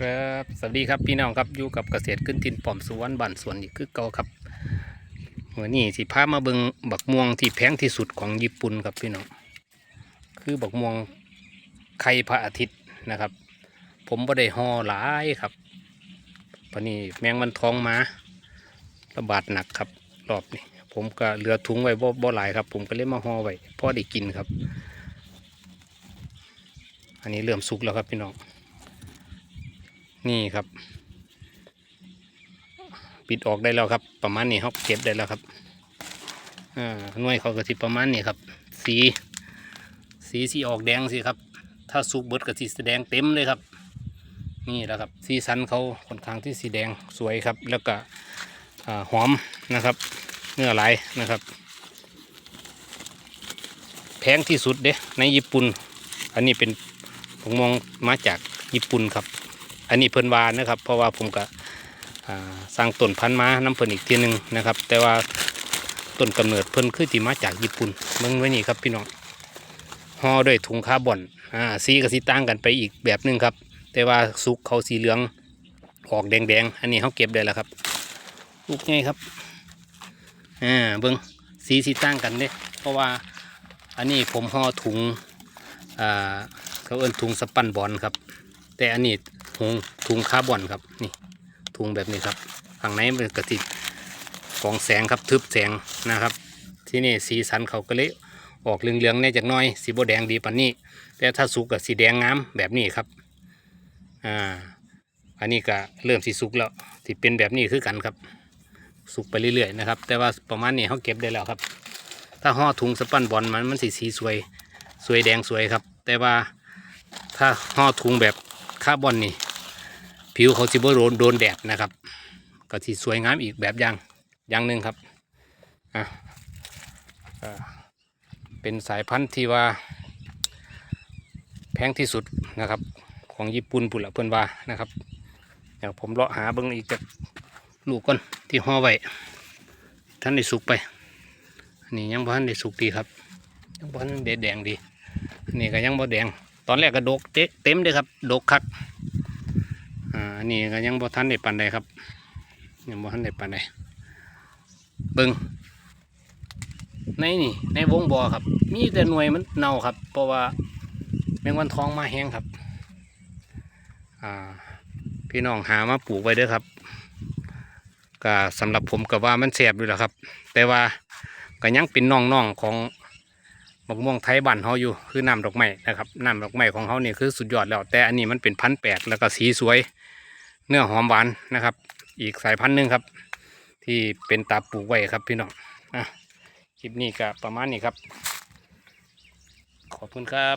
ครับ สวัสดีครับพี่น้องครับอยู่กับเกษตรขึ้นทินป่อมสวนบ้านสวนอีกคือเก่าครับเมื่อนี้สิพามาเบิงบักม่วงที่แพงที่สุดของญี่ปุ่นครับพี่น้องคือบักม่วงไข่พระอาทิตย์นะครับ ผมบ่ได้ห่อหลายครับปานนี้แมงมันทองมาระบาดหนักครับรอบนี้ผมก็เหลือถุงไว้บ่บ่หลายครับ ผมก็เลยมาห่อไว้พอได้กินครับ อันนี้เริ่มสุกแล้วครับพี่น้อง นี่ครับ ปิดออกได้แล้วครับ ประมาณนี้เขาเก็บได้แล้วครับอ่าหน่วยเขาก็สิประมาณนี้ครับ สีสีสีออกแดงสิครับ ถ้าสุกเบิดก็สีแดงเต็มเลยครับ นี่แหละครับ สีสันเขาค่อนข้างที่สีแดงสวยครับ แล้วก็หอมนะครับ เนื้อไหลายนะครับ แพงที่สุดเด้ในญี่ปุ่น อันนี้เป็นผมมองมาจากญี่ปุ่นครับ อันนี้เพิ่นวานะครับ เพราะว่าผมก็สร้างต้นพันธุ์มาน้ำเพิ่นอีกทีหนึ่งนะครับ แต่ว่าต้นกำเนิดเพิ่นคือที่มาจากญี่ปุ่นเมืองไว้นี่ครับพี่น้องห่อด้วยถุงคาร์บอนอ่าสีกับสีต่างกันไปอีกแบบหนึงครับ แต่ว่าสุกเขาสีเหลืองออกแดงๆ อันนี้เขาเก็บได้แล้วครับ ลูกไงครับอ่าเบิ้งสีสีต่างกันเด้เพราะว่าอันนี้ผมห่อถุงอ่าเขาเอิ้นถุงสปันบอลครับ แต่อันนี้ ถุงถุงคาร์บอนครับนี่ถุงแบบนี้ครับฝั่งในเป็นกระติกฟองแสงครับทึบแสงนะครับ ที่นี่สีสันเขาก็เลยออกเหลืองๆแน่จากน้อยสีโบแดงดีปานนี้แต่ถ้าสุกกับสีแดงงามแบบนี้ครับอ่าอันนี้ก็เริ่มสีสุกแล้วที่เป็นแบบนี้คือกันครับ สุกไปเรื่อยๆนะครับ แต่ว่าประมาณนี้เขาเก็บได้แล้วครับ ถ้าห่อถุงสปันบอลมันมันสีสีสวยสวยแดงสวยครับ แต่ว่าถ้าห่อถุงแบบคาร์บอนนี่ ผิวเขาสิบ่โดนโดนแดดนะครับ ก็สิสวยงามอีกแบบอย่างอย่างหนึ่งครับอะอ่าเป็นสายพันธุ์ที่ว่า แพงที่สุดนะครับ ของญี่ปุ่นปุ่นละเพื่อนว่านะครับเดี๋ยวผมเลาะหาเบิ้งอีกจากลูกก่อนที่ห่อไว้ท่านได้สุกไปอันนี้ยังบ่ทันได้สุกดีครับยังบ่ทันได้แดงดีนนี้ก็ยังบ่แดง ตอนแรกก็ดกเตเต็มเลยครับ ดกคัก อ่าอันนี้ก็ยังบ่ทันได้ปานใดครับ ยังบ่ทันได้ปานใดเบิ่งในนี่ในวงบ่อครับ มีแต่หน่วยมันเน่าครับ เพราะว่าแมงวันทองมาแห้งครับ อ่า พี่น้องหามาปลูกไว้เด้อครับก็สำหรับผมก็ว่ามันแสบอยู่แหล้วครับ แต่ว่าก็ยังเป็นน่องๆของ มะม่วงไทยบ้านเขาอยู่คือน้ำดอกไม้นะครับน้ำดอกไม้ของเขานี่คือสุดยอดแล้ว แต่อันนี้มันเป็นพันแปลกแล้วก็สีสวย เนื้อหอมหวานนะครับ อีกสายพันธุ์หนึ่งครับ ที่เป็นตาปลูกไว้ครับพี่น้องอะคลิปนี้ก็ประมาณนี้ครับ ขอบคุณครับ